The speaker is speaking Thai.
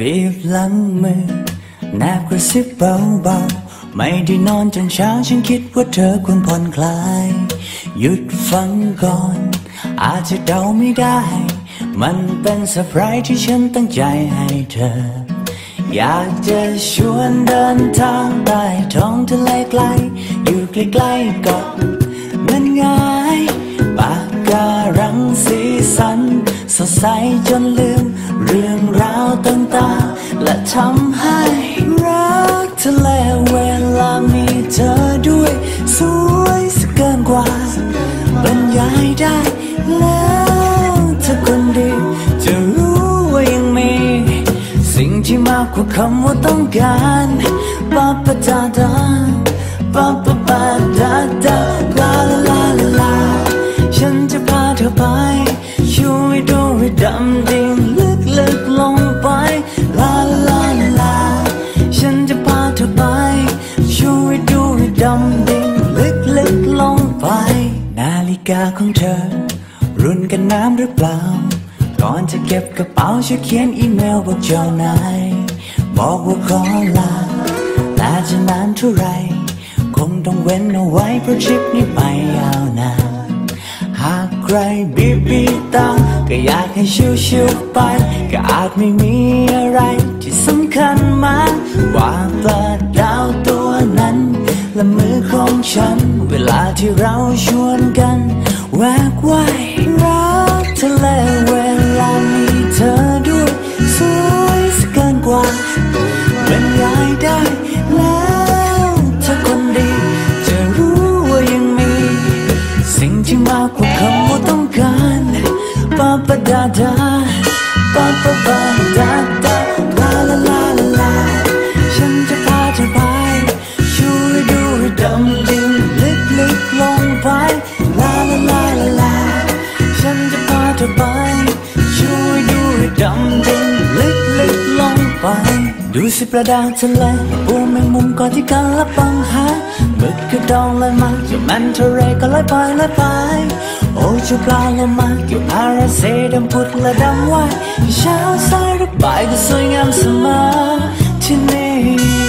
บีบหลังมือแนบกระซิบเบาๆ ไม่ได้นอนจนเช้าฉันคิดว่าเธอควรผ่อนคลาย หยุดฟังก่อน อาจจะเดาไม่ได้ มันเป็นเซอร์ไพรส์ที่ฉันตั้งใจให้เธอ อยากจะชวนเดินทางใต้ท้องทะเลไกล อยู่ใกล้ๆกับมันง่าย ดใสจนลืม เรื่องราวต่างๆ และทำให้รักทะเลเวลามีเธอด้วย สวยสเกินกว่าบรรยายได้แล้วเธอคนดีจะรู้ว่ายังมี สิ่งที่มากกว่าคำว่าต้องการปาปะดาดาปาป ดำดิ่งลึกลึกลงไป นาฬิกาของเธอ รุ่นกันน้ำหรือเปล่า ก่อนจะเก็บกระเป๋าช่วยเขียนอีเมลบอกเจ้านายบอกว่าขอลาแต่จะนานเท่าไหรคงต้องเว้นเอาไว้เพราะทริปนี้ไปยาวนานหากใครบีบีตาก็อยากให้ชิวๆไป ก็อาจไม่มีอะไรที่สำคัญมากว่า ละมือของฉัน เวลาที่เราชวนกัน แวกว่ายรักทะเลเวลามีเธอด้วย สวยสเกินกว่าบรรยายได้แล้วเธอคนดี จะรู้ว่ายังมี สิ่งที่มากกว่าคำว่าต้องการปาปดาดาปาปา เธอไป ช่วยดูให้ดำดิ่งลึกลึกลงไป ดูสิปลาดาทะเลปูแมงมุมก่อนที่กันละปังหาหมึกกระดองลอยมาอยู่มันทะเลก็ลอยไปลอยไป โอ้เจ้าปลาโลมาอยู่อาราเซดำพุดและดำว่ายเช้าสายหรือบ่ายก็สวยงามเสมอที่นี่